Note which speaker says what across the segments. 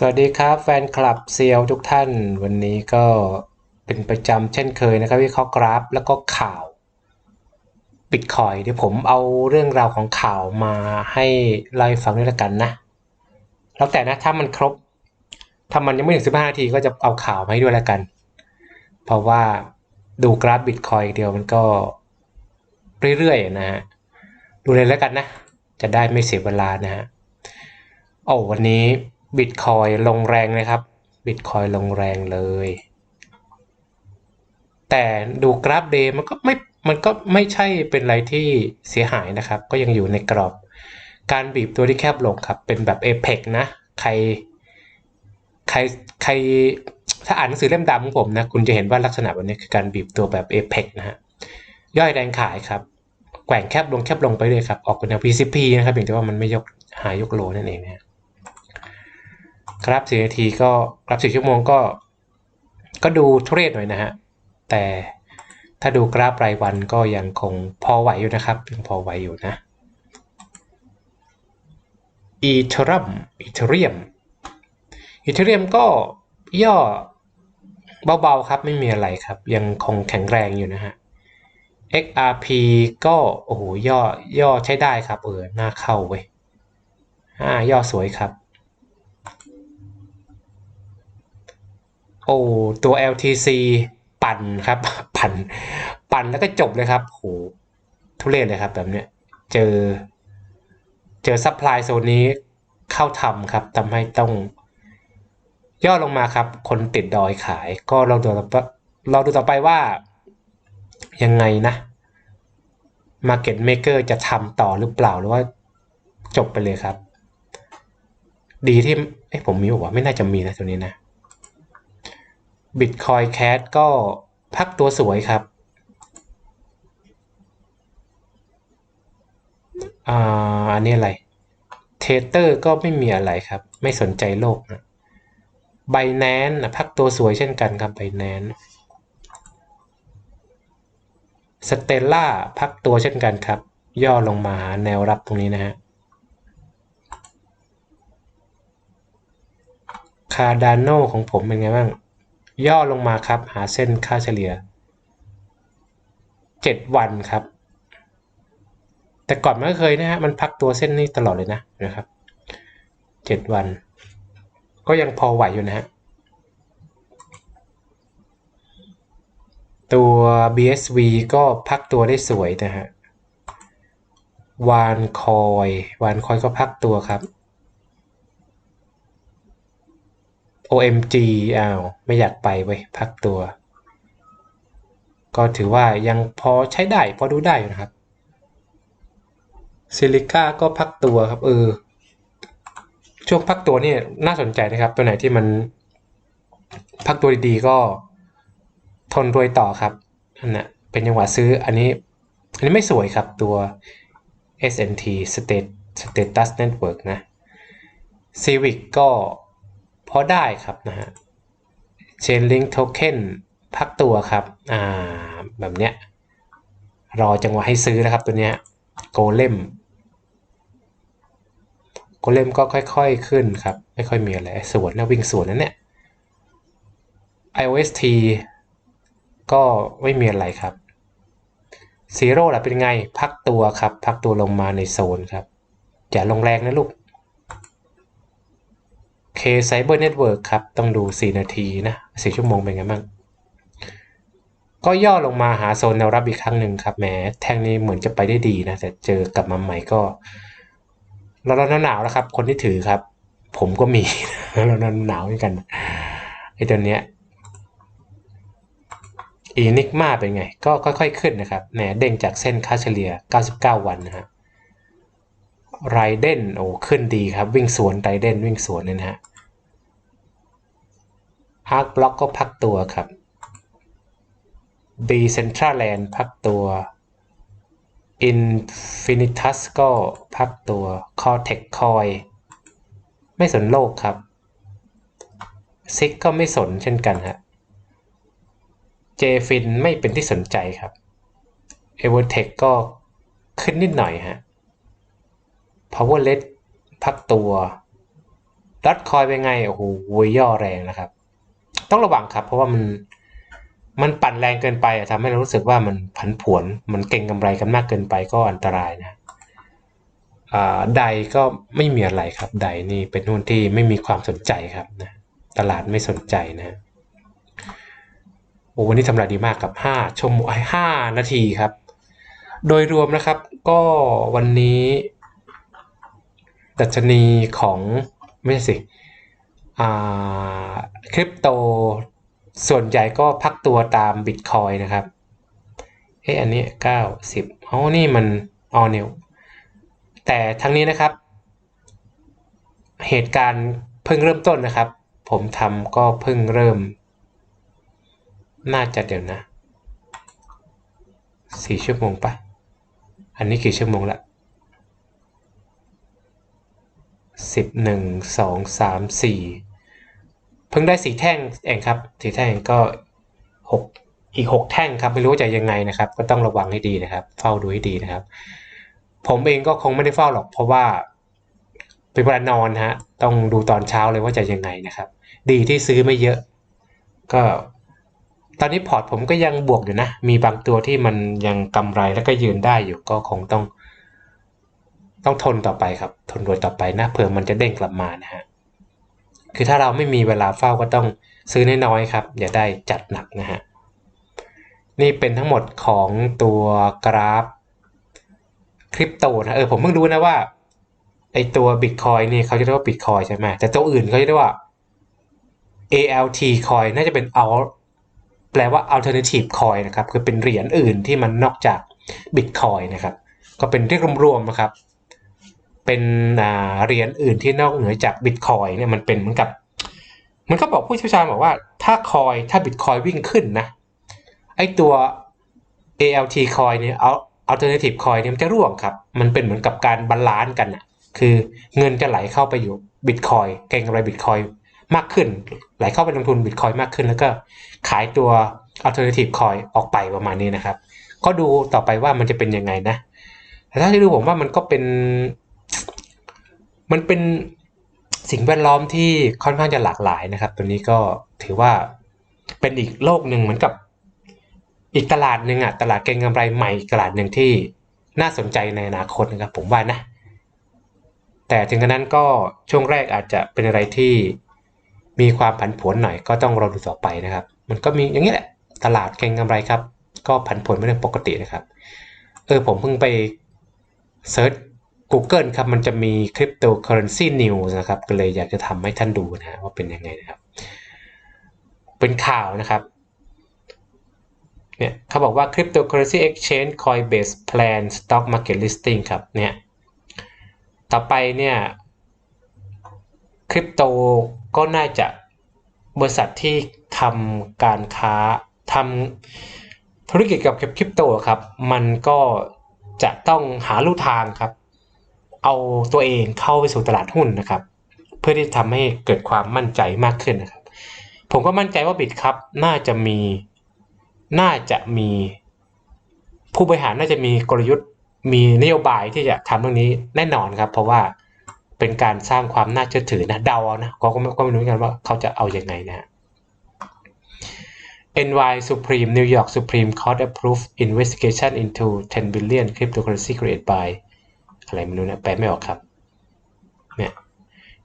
Speaker 1: สวัสดีครับแฟนคลับเซียวทุกท่าน วันนี้ก็เป็นประจำเช่นเคยนะครับวิเคราะห์กราฟแล้วก็ข่าวบิตคอยเดี๋ยวผมเอาเรื่องราวของข่าวมาให้เล่าให้ฟังด้วยละกันนะ แล้วแต่นะถ้ามันครบ ถ้ามันยังไม่ถึง 15 นาทีก็จะเอาข่าวมาให้ด้วยละกัน เพราะว่าดูกราฟบิตคอยเดียวมันก็เรื่อยๆนะฮะดูเลยแล้วกันนะ จะได้ไม่เสียเวลานะฮะโอ้วันนี้ บิตคอยลงแรงนะครับบิตคอยลงแรงเลย แต่ดูกราฟเดย์มันก็ไม่มันก็ไม่ใช่เป็นอะไรที่เสียหายนะครับ ก็ยังอยู่ในกรอบ การบีบตัวที่แคบลงครับ เป็นแบบเอ e กนะ ใคร ใครใครถ้าอ่านหนังสือเล่มดำของผมนะ คุณจะเห็นว่าลักษณะแบบนี้คือการบีบตัวแบบเอ e กนะฮะย่อยแรงขายครับ แกว่งแคบลงแคบลงไปเลยครับ ออกเป็นแนว PCP นะครับเพียงแต่ว่ามันไม่ยกหายกโลนั่นเองนะ กราฟสี่นาทีก็กราฟสี่ชั่วโมงก็ ก็ดูทุเรศหน่อยนะฮะ แต่ถ้าดูกราฟรายวันก็ยังคงพอไหวอยู่นะครับยังพอไหวอยู่นะอีเทเรัมอีเทเรียมอีเทเรียมก็ย่อเบาๆครับไม่มีอะไรครับ ยังคงแข็งแรงอยู่นะฮะ XRP ก็โอ้โหย่อย่อใช้ได้ครับเออหน้าเข้าเว้ยอ่าย่อสวยครับ โอ้ตัว LTC ปั่นครับ ปั่น ปั่นแล้วก็จบเลยครับโหทุเรศเลยครับ แบบเนี้ยเจอ เจอซัพพลายโซนนี้เข้าทำครับทำให้ต้อง ย่อลงมาครับ คนติดดอยขาย ก็เราดูเราดูต่อไปว่า ยังไงนะ Market Maker จะทำต่อหรือเปล่าหรือว่าจบไปเลยครับ ดีที่เอ้ผมมีบอกว่าไม่น่าจะมีนะตัวนี้นะ Bitcoin Cash ก็พักตัวสวยครับอ่าอันนี้อะไรเทเตอร์ก็ไม่มีอะไรครับ ไม่สนใจโลกนะไบแนนพักตัวสวยเช่นกันครับไบแนนสเตลล่าพักตัวเช่นกันครับ ย่อลงมาหาแนวรับตรงนี้นะฮะคาร์ดานโนของผมเป็นไงบ้าง ย่อลงมาครับ หาเส้นค่าเฉลี่ย 7 วันครับ แต่ก่อนมันก็เคยนะฮะมันพักตัวเส้นนี้ตลอดเลยนะนะครับ 7 วัน ก็ยังพอไหวอยู่นะฮะตัว BSV ก็พักตัวได้สวยนะฮะวานคอยวานคอยก็พักตัวครับ OMG อ้าวไม่อยากไปเว้ยพักตัว ก็ถือว่ายังพอใช้ได้ พอดูได้อยู่นะครับซิลิก้าก็พักตัวครับเออช่วงพักตัวนี่น่าสนใจนะครับ ตัวไหนที่มันพักตัวดีๆก็ทนรวยต่อครับอันนะเป็นจังหวะซื้ออันนี้อันนี้ไม่สวยครับตัว SNT State Status Network นะ Civic ก็ พอได้ครับนะฮะ Chainlink Token พักตัวครับ อ่า แบบเนี้ย รอจังหวะให้ซื้อนะครับตัวเนี้ย โกเลมโกเลมก็ค่อยๆขึ้นครับ ไม่ค่อยมีอะไรสวนนะวิ่งสวนนั่นเนี่ย IOST ก็ไม่มีอะไรครับซีโร่ล่ะเป็นไง พักตัวครับ พักตัวลงมาในโซนครับอย่าลงแรงนะลูก K Cyber Network ครับ ต้องดู 4 นาทีนะ4ชั่วโมงเป็นไงบ้าง ก็ย่อลงมาหาโซนแนวรับอีกครั้งหนึ่งครับแหมแท่งนี้เหมือนจะไปได้ดีนะ แต่เจอกลับมาใหม่ก็ร้อนหนาวแล้วครับ คนที่ถือครับ ผมก็มีร้อนหนาวเหมือนกันไอ้ตัวเนี้ยอีนิกมาเป็นไง ก็ค่อยๆขึ้นนะครับแหนเด้งจากเส้นค่าเฉลี่ย 99 วันนะฮะไรเดนโอ้ขึ้นดีครับ วิ่งสวนไรเดนวิ่งสวนเลยนะฮะ อาร์คบล็อกก็พักตัวครับ B Central Land พักตัว Infinitus ก็พักตัว Cortex Coin ไม่สนโลกครับ ซิกก็ไม่สนเช่นกันฮะ JFIN ไม่เป็นที่สนใจครับ Evertech ก็ขึ้นนิดหน่อยฮะ Power l e d พักตัวดอทคอยเป็นไง โอ้โหย่อแรงนะครับ ต้องระวังครับ เพราะว่ามันมันปั่นแรงเกินไปอะทำให้เรารู้สึกว่ามันผันผวน มันเก่งกำไรกันมากเกินไปก็อันตรายนะอ่าไดก็ไม่มีอะไรครับไดนี่เป็นหุ้นที่ไม่มีความสนใจครับนะตลาดไม่สนใจนะโอ้วันนี้ทำรายดีมากกับ 5ชั่วโมง5นาทีครับ โดยรวมนะครับก็วันนี้ ดัชนีของไม่ใช่สิ คริปโตส่วนใหญ่ก็พักตัวตามบิตคอยนะครับ เฮ้อันนี้9 10อ๋อนี่มันออนิวแต่ทั้งนี้นะครับ เหตุการณ์เพิ่งเริ่มต้นนะครับ ผมทำก็เพิ่งเริ่ม น่าจะเดี๋ยวนะสี่ชั่วโมงปะอันนี้กี่ชั่วโมงละสิบหนึ่งสองสามสี่ เพิ่งได้สีแท่งเองครับสีแท่งก็หกอีกหกแท่งครับไม่รู้จะยังไงนะครับ ก็ต้องระวังให้ดีนะครับ เฝ้าดูให้ดีนะครับ ผมเองก็คงไม่ได้เฝ้าหรอก เพราะว่าเป็นเวลานอนฮะ ต้องดูตอนเช้าเลยว่าจะยังไงนะครับ ดีที่ซื้อไม่เยอะ ก็ ตอนนี้พอร์ตผมก็ยังบวกอยู่นะ มีบางตัวที่มันยังกำไรแล้วก็ยืนได้อยู่ก็คงต้อง ต้องทนต่อไปครับ ทนรวยต่อไปนะเผื่อมันจะเด้งกลับมานะฮะ คือถ้าเราไม่มีเวลาเฝ้าก็ต้องซื้อน้อยๆครับอย่าได้จัดหนักนะฮะนี่เป็นทั้งหมดของตัวกราฟคริปโตนะเออผมเพิ่งรู้นะว่าไอตัว Bitcoin นี่เขาจะเรียกว่า Bitcoin ใช่ไหมแต่ตัวอื่นเขาจะเรียกว่า ALT coin น่าจะเป็น alt แปลว่า alternative coin นะครับ คือเป็นเหรียญอื่นที่มันนอกจาก Bitcoin นะครับ ก็เป็นเรียกรวมๆนะครับ เป็นเหรียญอื่นที่นอกเหนือจาก Bitcoin เนี่ยมันเป็นเหมือนกับ มันก็บอกผู้เชี่ยวชาญบอกว่าถ้าคอยถ้า Bitcoin วิ่งขึ้นนะไอตัว ALT coin เนี่ย alternative coin เนี่ยมันจะร่วงครับ มันเป็นเหมือนกับการบาลานซ์กันอะคือเงินจะไหลเข้าไปอยู่ Bitcoin เก่งกำไร Bitcoin มากขึ้น ไหลเข้าไปลงทุน Bitcoin มากขึ้น แล้วก็ขายตัว alternative coin ออกไปประมาณนี้นะครับ ก็ดูต่อไปว่ามันจะเป็นยังไงนะแต่ถ้าที่ดูผมว่ามันก็เป็น มันเป็นสิ่งแวดล้อมที่ค่อนข้างจะหลากหลายนะครับ ตัวนี้ก็ถือว่าเป็นอีกโลกหนึ่งเหมือนกับอีกตลาดหนึ่งอะตลาดเก็งกำไรใหม่ตลาดหนึ่งที่น่าสนใจในอนาคตนะครับ ผมว่านะ แต่ถึงกระนั้นก็ช่วงแรกอาจจะเป็นอะไรที่มีความผันผวนหน่อยก็ต้องรอดูต่อไปนะครับ มันก็มีอย่างนี้แหละ ตลาดเก็งกำไรครับ ก็ผันผวนไม่เป็นปกตินะครับ เออผมเพิ่งไปเซิร์ช Google ครับมันจะมี Cryptocurrency News นะครับก็เลยอยากจะทำให้ท่านดูนะว่าเป็นยังไงนะครับ เป็นข่าวนะครับเนี่ยเขาบอกว่า Cryptocurrency Exchange Coinbase Plan Stock Market Listing ครับเนี่ยต่อไปเนี่ยคริปโตก็น่าจะบริษัทที่ทำการค้าทำธุรกิจกับคริปโตครับ มันก็จะต้องหาลู่ทางครับ เอาตัวเองเข้าไปสู่ตลาดหุ้นนะครับ เพื่อที่ทำให้เกิดความมั่นใจมากขึ้นนะครับ ผมก็มั่นใจว่าบิตครับน่าจะมีน่าจะมีผู้บริหารน่าจะมีกลยุทธ์มีนโยบายที่จะทำเรื่องนี้แน่นอนครับ เพราะว่าเป็นการสร้างความน่าเชื่อถือนะเดาเอานะก็ก็ไม่ก็ไม่รู้กันว่าเขาจะเอาอย่างไงนะ NY Supreme New York Supreme Court approved investigation into 10 billion cryptocurrency created by อะไรไม่รู้นะแปลไม่ออกครับเนี่ย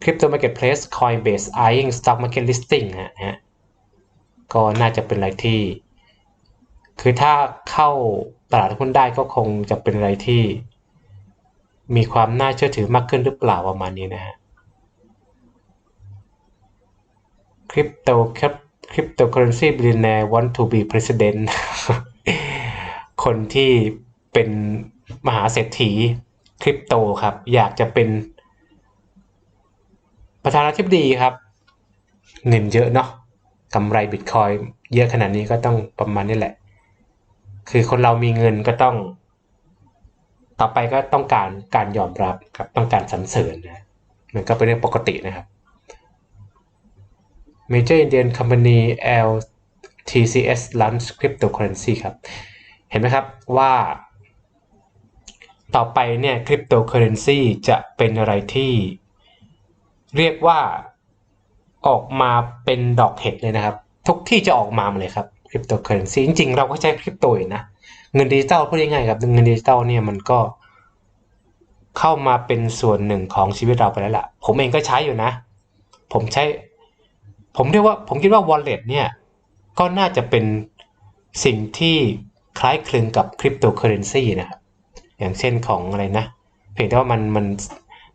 Speaker 1: Crypto Marketplace Coinbase eyeing stock market listing ฮะฮะก็น่าจะเป็นอะไรที่ คือถ้าเข้าตลาดหุ้นได้ก็คงจะเป็นอะไรที่ มีความน่าเชื่อถือมากขึ้นหรือเปล่าประมาณนี้นะฮะ Crypto Cryptocurrency billionaire want to be president คนที่เป็นมหาเศรษฐี คริปโตครับ อยากจะเป็น ประธานาธิบดีครับ เงินเยอะเนาะกำไรบิตคอยเยอะขนาดนี้ก็ต้องประมาณนี้แหละ คือคนเรามีเงินก็ต้อง ต่อไปก็ต้องการการยอมรับครับ ต้องการสรรเสริญนะมันก็เป็นเรื่องปกตินะครับ Major Indian Company LTCS launch cryptocurrency ครับ เห็นไหมครับว่า ต่อไปเนี่ยคริปโตเคอเรนซีจะเป็นอะไรที่ เรียกว่าออกมาเป็นดอกเห็ดเลยนะครับ ทุกที่จะออกมาเลยครับคริปโตเคอเรนซีจริงๆ เราก็ใช้คริปโตอยู่นะ เงินดิจิตอลพูดง่ายๆครับเงินดิจิตอลเนี่ยมันก็เข้ามาเป็นส่วนหนึ่งของชีวิตเราไปแล้วล่ะ ผมเองก็ใช้อยู่นะ ผมใช้ ผมเรียกว่าผมคิดว่า wallet เนี่ยก็น่าจะเป็นสิ่งที่คล้ายคลึงกับคริปโตเคอเรนซีนะครับ อย่างเช่นของอะไรนะ เพียงแต่ว่ามันมัน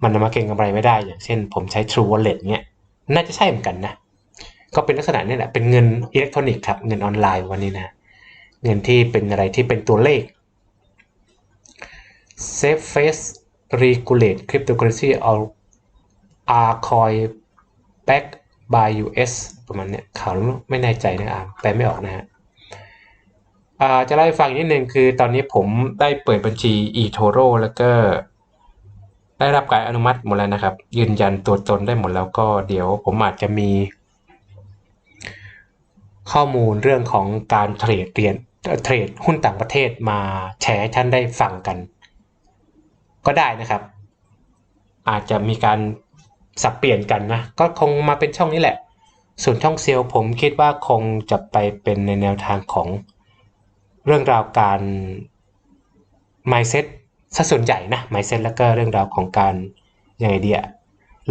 Speaker 1: มันมาเก็งกำไรไม่ได้ อย่างเช่น ผมใช้ True Wallet เนี่ยน่าจะใช่เหมือนกันนะ ก็เป็นลักษณะนี้แหละเป็นเงินอิเล็กทรอนิกส์ครับเงินออนไลน์วันนี้นะ เงินที่เป็นอะไรที่เป็นตัวเลข Safe Face Regulate Cryptocurrency are are coin back by US ประมาณเนี้ยข่าวไม่แน่ใจนะอ่านแปลไม่ออกนะฮะ จะเล่าให้ฟังนิดนึงคือตอนนี้ผมได้เปิดบัญชี eToro แล้วก็ ได้รับการอนุมัติหมดแล้วนะครับ ยืนยันตัวตนได้หมดแล้วก็เดี๋ยวผมอาจจะมี ข้อมูลเรื่องของการเทรดเรียนเอ่อเทรดหุ้นต่างประเทศมาแชร์ให้ท่านได้ฟังกัน ก็ได้นะครับ อาจจะมีการสับเปลี่ยนกันนะ ก็คงมาเป็นช่องนี้แหละ ส่วนช่องเซลล์ผมคิดว่าคงจะไปเป็นในแนวทางของ เรื่องราวการ mindset ซะส่วนใหญ่นะ mindset แล้วก็เรื่องราวของการยังไงเดีอะ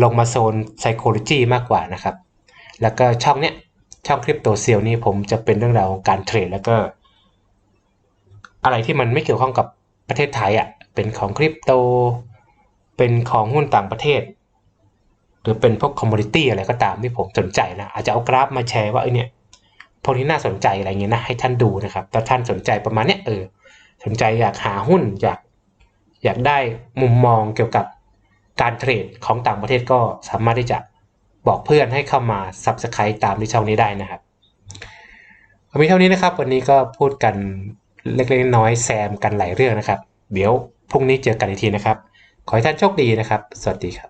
Speaker 1: ลงมาโซน psychology มากกว่านะครับ แล้วก็ช่องเนี้ยช่องคริปโตเซียลนี่ผมจะเป็นเรื่องราวของการเทรดแล้วก็ อะไรที่มันไม่เกี่ยวข้องกับประเทศไทยอะ่ะเป็นของคริปโต เป็นของหุ้นต่างประเทศ หรือเป็นพวกคอมมูนิตี้อะไรก็ตามที่ผมสนใจนะ อาจจะเอากราฟมาแชร์ว่าเออเนี่ย พวกนี้น่าสนใจอะไรเงี้ยนะให้ท่านดูนะครับถ้าท่านสนใจประมาณเนี้ยเออสนใจอยากหาหุ้นอยากอยากได้มุมมองเกี่ยวกับการเทรดของต่างประเทศก็สามารถที่จะบอกเพื่อนให้เข้ามา Subscribe ตามที่ช่องนี้ได้นะครับมีเท่านี้นะครับ วันนี้ก็พูดกันเล็กๆน้อยแซมกันหลายเรื่องนะครับ เดี๋ยวพรุ่งนี้เจอกันอีกทีนะครับ ขอให้ท่านโชคดีนะครับ สวัสดีครับ